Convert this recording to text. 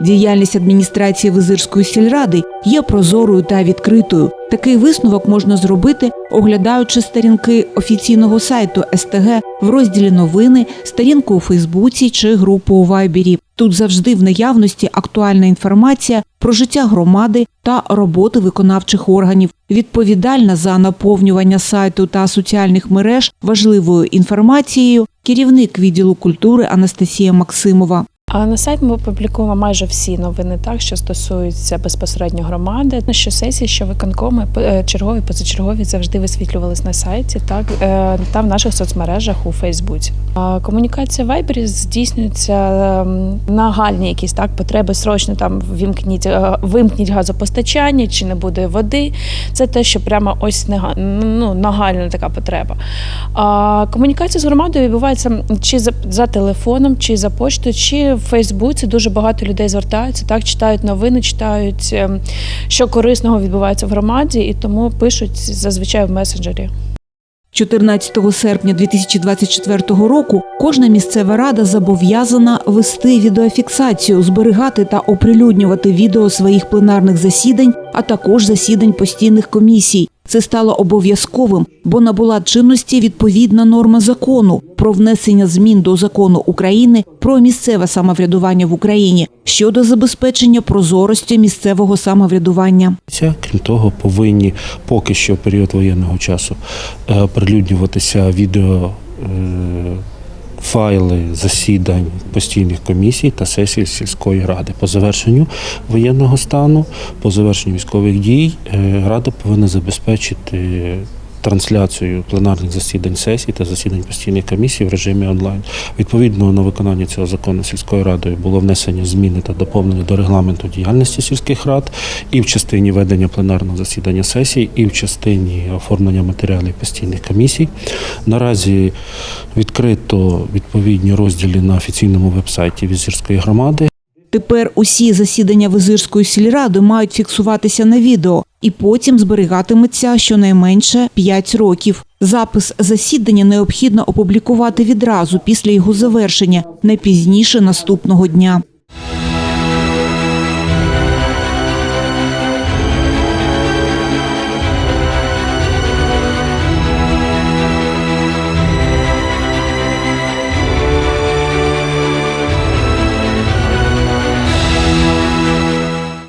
Діяльність адміністрації Визирської сільради є прозорою та відкритою. Такий висновок можна зробити, оглядаючи сторінки офіційного сайту СТГ в розділі новини, сторінку у Фейсбуці чи групу у Вайбері. Тут завжди в наявності актуальна інформація про життя громади та роботи виконавчих органів, відповідальна за наповнювання сайту та соціальних мереж важливою інформацією, керівник відділу культури Анастасія Максимова. На сайт ми публікуємо майже всі новини, так що стосуються безпосередньо громади. Що сесії, що виконкоми е, чергові, позачергові завжди висвітлювались на сайті, так е, та в наших соцмережах у Фейсбуці. Комунікація Вайбері здійснюється ем, нагальні якісь так потреби. Срочно там вимкніть, е, вимкніть газопостачання, чи не буде води. Це те, що прямо ось нега- ну, нагальна така потреба. А комунікація з громадою відбувається чи за, за телефоном, чи за поштою, чи в Фейсбуці. Дуже багато людей звертаються, так читають новини, читають, ем, що корисного відбувається в громаді, і тому пишуть зазвичай в месенджері. 14 серпня 2024 року кожна місцева рада зобов'язана вести відеофіксацію, зберігати та оприлюднювати відео своїх пленарних засідань, а також засідань постійних комісій. Це стало обов'язковим, бо набула чинності відповідна норма закону про внесення змін до закону України про місцеве самоврядування в Україні щодо забезпечення прозорості місцевого самоврядування. Ця, Крім того, повинні поки що в період воєнного часу е, прилюднюватися відео. Файли засідань постійних комісій та сесій сільської ради по завершенню воєнного стану, по завершенню військових дій, е, рада повинна забезпечити трансляцію пленарних засідань сесій та засідань постійних комісій в режимі онлайн. Відповідно на виконання цього закону сільською радою було внесені зміни та доповнення до регламенту діяльності сільських рад і в частині ведення пленарного засідання сесій, і в частині оформлення матеріалів постійних комісій. Наразі відкрито відповідні розділи на офіційному вебсайті Візірської громади. Тепер усі засідання Визирської сільради мають фіксуватися на відео і потім зберігатиметься щонайменше 5 років. Запис засідання необхідно опублікувати відразу після його завершення, не пізніше наступного дня.